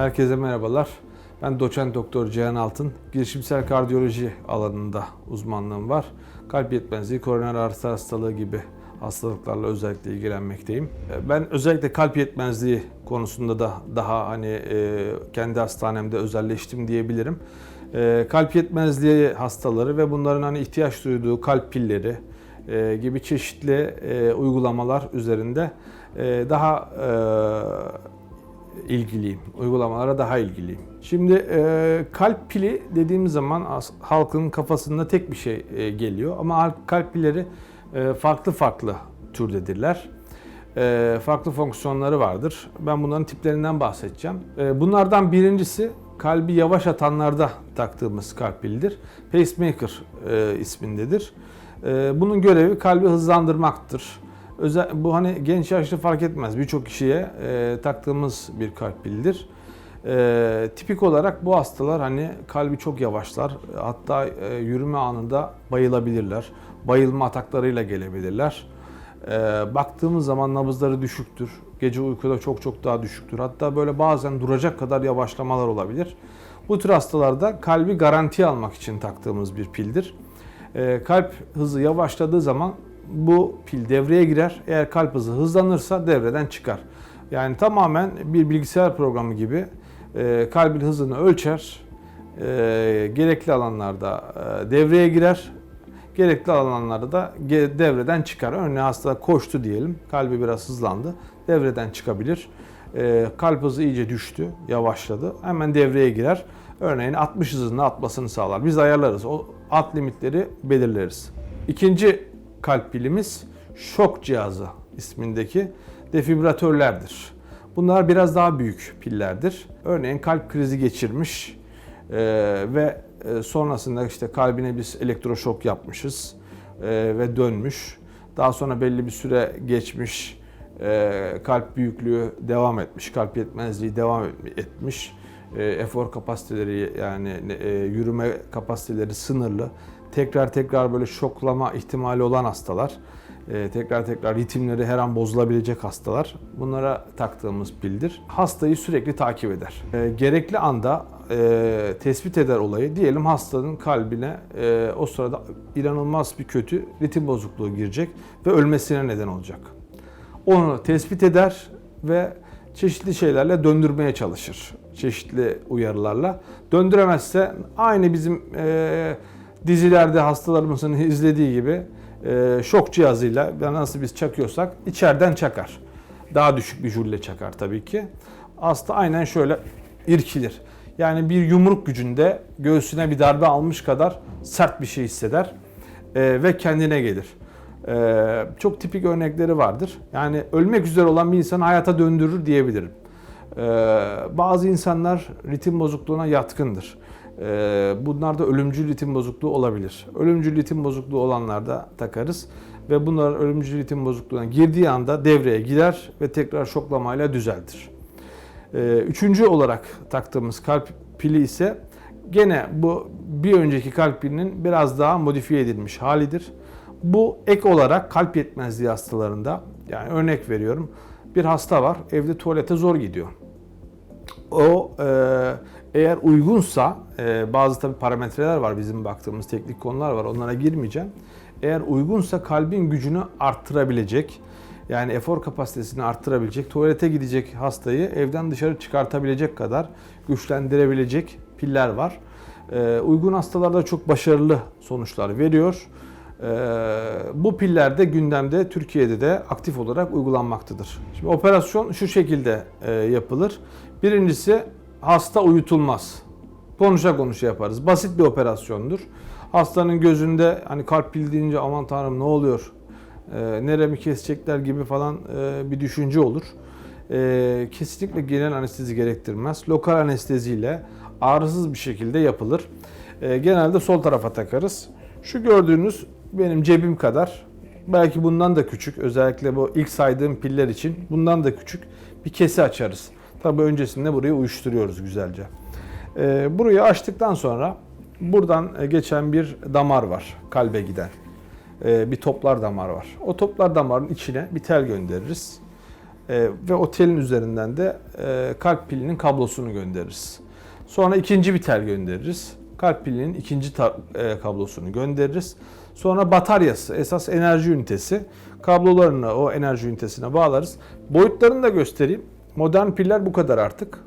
Herkese merhabalar. Ben doçent doktor Cihan Altın. Girişimsel kardiyoloji alanında uzmanlığım var. Kalp yetmezliği, koroner arter hastalığı gibi hastalıklarla özellikle ilgilenmekteyim. Ben özellikle kalp yetmezliği konusunda da daha hani e, kendi hastanemde özelleştim diyebilirim. E, Kalp yetmezliği hastaları ve bunların hani ihtiyaç duyduğu kalp pilleri e, gibi çeşitli e, uygulamalar üzerinde daha ilgiliyim. Uygulamalara daha ilgiliyim. Şimdi e, kalp pili dediğimiz zaman halkın kafasında tek bir şey e, geliyor ama kalp pilleri e, farklı farklı türdedirler. E, farklı fonksiyonları vardır. Ben bunların tiplerinden bahsedeceğim. E, bunlardan birincisi kalbi yavaş atanlarda taktığımız kalp pilidir. Pacemaker e, ismindedir. E, bunun görevi kalbi hızlandırmaktır. Özel, bu hani genç yaşlı fark etmez. Birçok kişiye e, taktığımız bir kalp pilidir. E, tipik olarak bu hastalar hani kalbi çok yavaşlar. Hatta e, yürüme anında bayılabilirler. Bayılma ataklarıyla gelebilirler. E, baktığımız zaman nabızları düşüktür. Gece uykuda çok çok daha düşüktür. Hatta böyle bazen duracak kadar yavaşlamalar olabilir. Bu tür hastalarda kalbi garantiye almak için taktığımız bir pildir. E, kalp hızı yavaşladığı zaman bu pil devreye girer. Eğer kalp hızı hızlanırsa devreden çıkar. Yani tamamen bir bilgisayar programı gibi e, kalbin hızını ölçer. E, gerekli alanlarda e, devreye girer. Gerekli alanlarda da devreden çıkar. Örneğin hasta koştu diyelim. Kalbi biraz hızlandı. Devreden çıkabilir. E, kalp hızı iyice düştü, yavaşladı. Hemen devreye girer. Örneğin 60 hızında atmasını sağlar. Biz ayarlarız. O at limitleri belirleriz. İkinci kalp pilimiz şok cihazı ismindeki defibratörlerdir. Bunlar biraz daha büyük pillerdir. Örneğin kalp krizi geçirmiş e, ve e, sonrasında işte kalbine biz elektroşok yapmışız e, ve dönmüş. Daha sonra belli bir süre geçmiş, e, kalp büyüklüğü devam etmiş, kalp yetmezliği devam et- etmiş. E, efor kapasiteleri yani e, yürüme kapasiteleri sınırlı. Tekrar tekrar böyle şoklama ihtimali olan hastalar, e, tekrar tekrar ritimleri her an bozulabilecek hastalar bunlara taktığımız pildir. Hastayı sürekli takip eder. E, gerekli anda e, tespit eder olayı. Diyelim hastanın kalbine o sırada inanılmaz bir kötü ritim bozukluğu girecek ve ölmesine neden olacak. Onu tespit eder ve çeşitli şeylerle döndürmeye çalışır. Çeşitli uyarılarla. Döndüremezse aynı bizim e, dizilerde hastalarımızın izlediği gibi e, şok cihazıyla nasıl biz çakıyorsak içeriden çakar. Daha düşük bir jülle çakar tabii ki. Hasta aynen şöyle irkilir. Yani bir yumruk gücünde göğsüne bir darbe almış kadar sert bir şey hisseder e, ve kendine gelir. Ee, çok tipik örnekleri vardır. Yani ölmek üzere olan bir insanı hayata döndürür diyebilirim. Ee, bazı insanlar ritim bozukluğuna yatkındır. Ee, bunlarda ölümcül ritim bozukluğu olabilir. Ölümcül ritim bozukluğu olanlarda takarız ve bunlar ölümcül ritim bozukluğuna girdiği anda devreye girer ve tekrar şoklamayla düzeltir. Ee, Üçüncü olarak taktığımız kalp pili ise gene bu bir önceki kalp pilinin biraz daha modifiye edilmiş halidir. Bu ek olarak kalp yetmezliği hastalarında yani örnek veriyorum bir hasta var evde tuvalete zor gidiyor. O e, eğer uygunsa e, bazı tabi parametreler var bizim baktığımız teknik konular var onlara girmeyeceğim. Eğer uygunsa kalbin gücünü arttırabilecek yani efor kapasitesini arttırabilecek, tuvalete gidecek hastayı evden dışarı çıkartabilecek kadar güçlendirebilecek piller var. E, uygun hastalarda çok başarılı sonuçlar veriyor. E, bu piller de gündemde Türkiye'de de aktif olarak uygulanmaktadır. Şimdi operasyon şu şekilde e, yapılır. Birincisi hasta uyutulmaz. Konuşa konuşa yaparız. Basit bir operasyondur. Hastanın gözünde hani kalp pil deyince aman tanrım ne oluyor? E, neremi kesecekler gibi falan e, bir düşünce olur. E, kesinlikle genel anestezi gerektirmez. Lokal anesteziyle ağrısız bir şekilde yapılır. E, genelde sol tarafa takarız. Şu gördüğünüz benim cebim kadar. Belki bundan da küçük. Özellikle bu ilk saydığım piller için bundan da küçük bir kese açarız. Tabii öncesinde burayı uyuşturuyoruz güzelce. E, burayı açtıktan sonra buradan e, geçen bir damar var kalbe giden. E, bir toplar damar var. O toplar damarın içine bir tel göndeririz. E, ve o telin üzerinden de e, kalp pilinin kablosunu göndeririz. Sonra ikinci bir tel göndeririz. Kalp pilinin ikinci e, kablosunu göndeririz. Sonra bataryası, esas enerji ünitesi. Kablolarını o enerji ünitesine bağlarız. Boyutlarını da göstereyim. Modern piller bu kadar artık.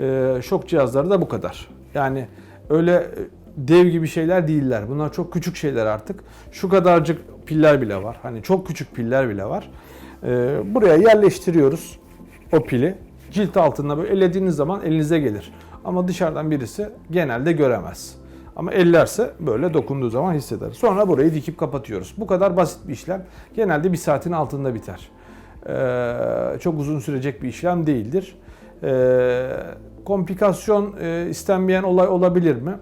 Ee, şok cihazları da bu kadar. Yani öyle e, dev gibi şeyler değiller. Bunlar çok küçük şeyler artık. Şu kadarcık piller bile var. Hani çok küçük piller bile var. Ee, buraya yerleştiriyoruz o pili. Cilt altında böyle ellediğiniz zaman elinize gelir. Ama dışarıdan birisi genelde göremez. Ama ellerse böyle dokunduğu zaman hisseder. Sonra burayı dikip kapatıyoruz. Bu kadar basit bir işlem. Genelde bir saatin altında biter. Ee, çok uzun sürecek bir işlem değildir. Ee, komplikasyon e, istenmeyen olay olabilir mi?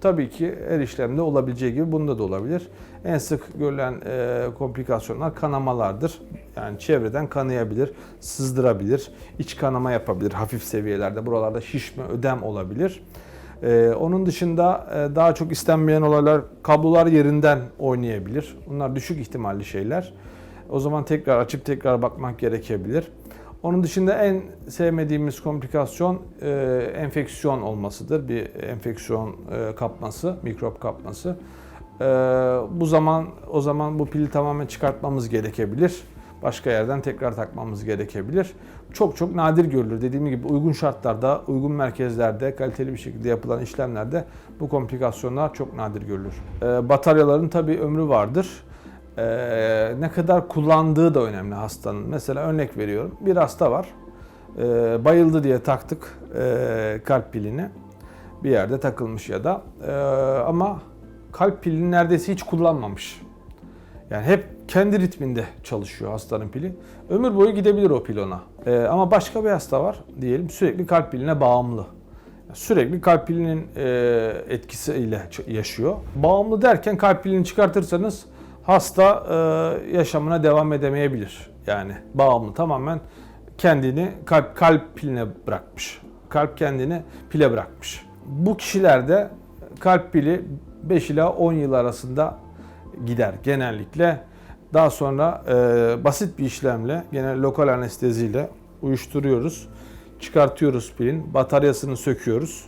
Tabii ki her işlemde olabileceği gibi bunda da olabilir. En sık görülen e, komplikasyonlar kanamalardır. Yani çevreden kanayabilir, sızdırabilir, iç kanama yapabilir hafif seviyelerde. Buralarda şişme, ödem olabilir. Ee, onun dışında e, daha çok istenmeyen olaylar kablolar yerinden oynayabilir. Bunlar düşük ihtimalli şeyler. O zaman tekrar açıp tekrar bakmak gerekebilir. Onun dışında en sevmediğimiz komplikasyon e, enfeksiyon olmasıdır. Bir enfeksiyon e, kapması, mikrop kapması. E, bu zaman o zaman bu pili tamamen çıkartmamız gerekebilir. Başka yerden tekrar takmamız gerekebilir. Çok çok nadir görülür. Dediğim gibi uygun şartlarda, uygun merkezlerde, kaliteli bir şekilde yapılan işlemlerde bu komplikasyonlar çok nadir görülür. E, bataryaların tabii ömrü vardır. Ee, ne kadar kullandığı da önemli hastanın. Mesela örnek veriyorum. Bir hasta var. Ee, bayıldı diye taktık e, kalp pilini. Bir yerde takılmış ya da. Ee, ama kalp pilini neredeyse hiç kullanmamış. Yani hep kendi ritminde çalışıyor hastanın pili. Ömür boyu gidebilir o pil ona. Ee, ama başka bir hasta var diyelim sürekli kalp piline bağımlı. Sürekli kalp pilinin e, etkisiyle yaşıyor. Bağımlı derken kalp pilini çıkartırsanız hasta e, yaşamına devam edemeyebilir. Yani bağımlı tamamen kendini kalp kalp piline bırakmış. Kalp kendini pile bırakmış. Bu kişilerde kalp pili 5 ila 10 yıl arasında gider genellikle. Daha sonra e, basit bir işlemle, genel lokal anesteziyle uyuşturuyoruz. Çıkartıyoruz pilin, bataryasını söküyoruz.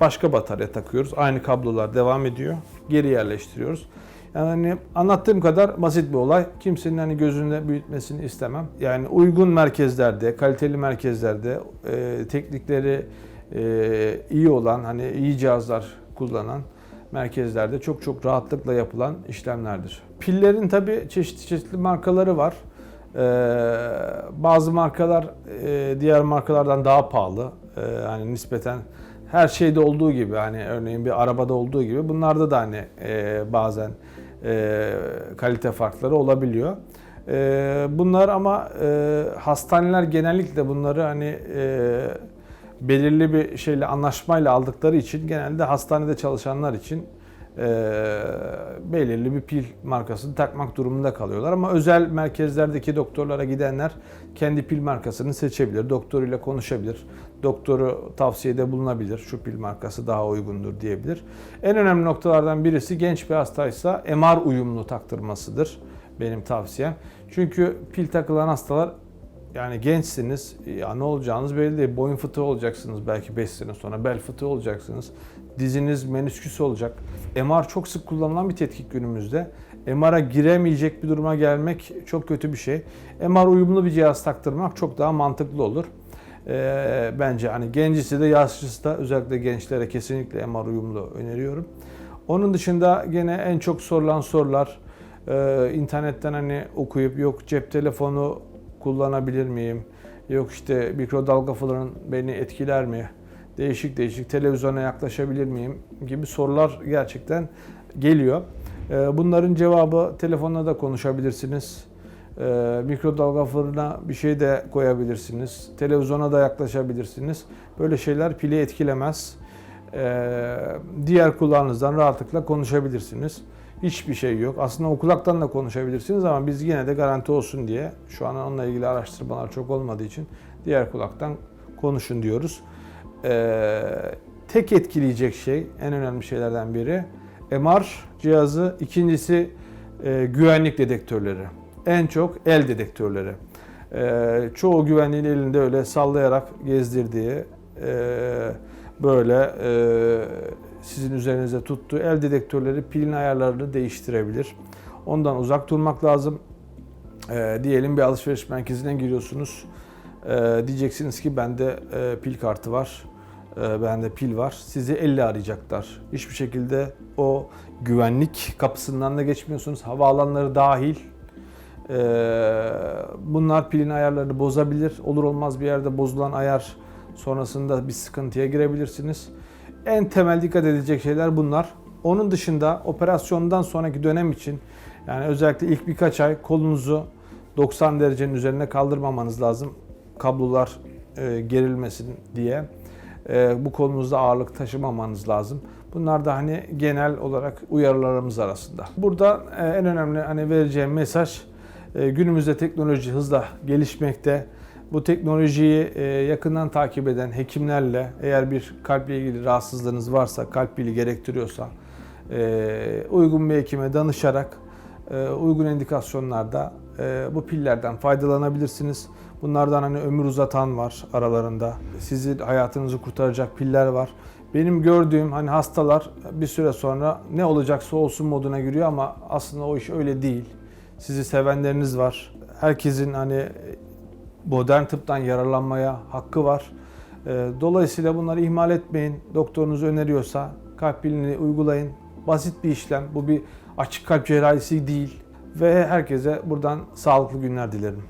Başka batarya takıyoruz. Aynı kablolar devam ediyor. Geri yerleştiriyoruz. Yani anlattığım kadar basit bir olay. Kimsenin hani gözünde büyütmesini istemem. Yani uygun merkezlerde, kaliteli merkezlerde, e, teknikleri e, iyi olan, hani iyi cihazlar kullanan merkezlerde çok çok rahatlıkla yapılan işlemlerdir. Pillerin tabi çeşitli çeşitli markaları var. Ee, bazı markalar e, diğer markalardan daha pahalı. Ee, hani nispeten her şeyde olduğu gibi hani örneğin bir arabada olduğu gibi bunlarda da hani e, bazen kalite farkları olabiliyor. E, bunlar ama e, hastaneler genellikle bunları hani e, belirli bir şeyle anlaşmayla aldıkları için genelde hastanede çalışanlar için e, belirli bir pil markasını takmak durumunda kalıyorlar. Ama özel merkezlerdeki doktorlara gidenler kendi pil markasını seçebilir. Doktoruyla konuşabilir. Doktoru tavsiyede bulunabilir. Şu pil markası daha uygundur diyebilir. En önemli noktalardan birisi genç bir hastaysa MR uyumlu taktırmasıdır benim tavsiyem. Çünkü pil takılan hastalar yani gençsiniz, ya ne olacağınız belli değil. Boyun fıtığı olacaksınız belki 5 sene sonra, bel fıtığı olacaksınız. Diziniz menisküs olacak. MR çok sık kullanılan bir tetkik günümüzde. MR'a giremeyecek bir duruma gelmek çok kötü bir şey. MR uyumlu bir cihaz taktırmak çok daha mantıklı olur. Ee, bence hani gencisi de yaşlısı da özellikle gençlere kesinlikle MR uyumlu öneriyorum. Onun dışında gene en çok sorulan sorular e, internetten hani okuyup yok cep telefonu kullanabilir miyim? Yok işte mikrodalga fırın beni etkiler mi? Değişik değişik televizyona yaklaşabilir miyim? Gibi sorular gerçekten geliyor. Ee, Bunların cevabı telefonla da konuşabilirsiniz. Ee, Mikrodalga fırına bir şey de koyabilirsiniz. Televizyona da yaklaşabilirsiniz. Böyle şeyler pili etkilemez. Ee, Diğer kulağınızdan rahatlıkla konuşabilirsiniz. Hiçbir şey yok. Aslında o kulaktan da konuşabilirsiniz ama biz yine de garanti olsun diye şu an onunla ilgili araştırmalar çok olmadığı için diğer kulaktan konuşun diyoruz. Ee, tek etkileyecek şey en önemli şeylerden biri MR cihazı, ikincisi e, güvenlik dedektörleri. En çok el dedektörleri. Ee, çoğu güvenliğin elinde öyle sallayarak gezdirdiği, e, böyle e, sizin üzerinize tuttuğu el dedektörleri pilin ayarlarını değiştirebilir. Ondan uzak durmak lazım. Ee, diyelim bir alışveriş merkezine giriyorsunuz. Ee, diyeceksiniz ki bende e, pil kartı var, e, bende pil var. Sizi elle arayacaklar. Hiçbir şekilde o güvenlik kapısından da geçmiyorsunuz. Havaalanları dahil. Ee, bunlar pilin ayarlarını bozabilir. Olur olmaz bir yerde bozulan ayar sonrasında bir sıkıntıya girebilirsiniz. En temel dikkat edilecek şeyler bunlar. Onun dışında operasyondan sonraki dönem için yani özellikle ilk birkaç ay kolunuzu 90 derecenin üzerine kaldırmamanız lazım. Kablolar e, gerilmesin diye. E, bu kolunuzda ağırlık taşımamanız lazım. Bunlar da hani genel olarak uyarılarımız arasında. Burada e, en önemli hani vereceğim mesaj e, günümüzde teknoloji hızla gelişmekte. Bu teknolojiyi e, yakından takip eden hekimlerle eğer bir kalple ilgili rahatsızlığınız varsa, kalp pili gerektiriyorsa e, uygun bir hekime danışarak e, uygun indikasyonlarda bu pillerden faydalanabilirsiniz. Bunlardan hani ömür uzatan var aralarında. Sizin hayatınızı kurtaracak piller var. Benim gördüğüm hani hastalar bir süre sonra ne olacaksa olsun moduna giriyor ama aslında o iş öyle değil. Sizi sevenleriniz var. Herkesin hani modern tıptan yararlanmaya hakkı var. E, Dolayısıyla bunları ihmal etmeyin. Doktorunuz öneriyorsa kalp pilini uygulayın. Basit bir işlem. Bu bir açık kalp cerrahisi değil. Ve herkese buradan sağlıklı günler dilerim.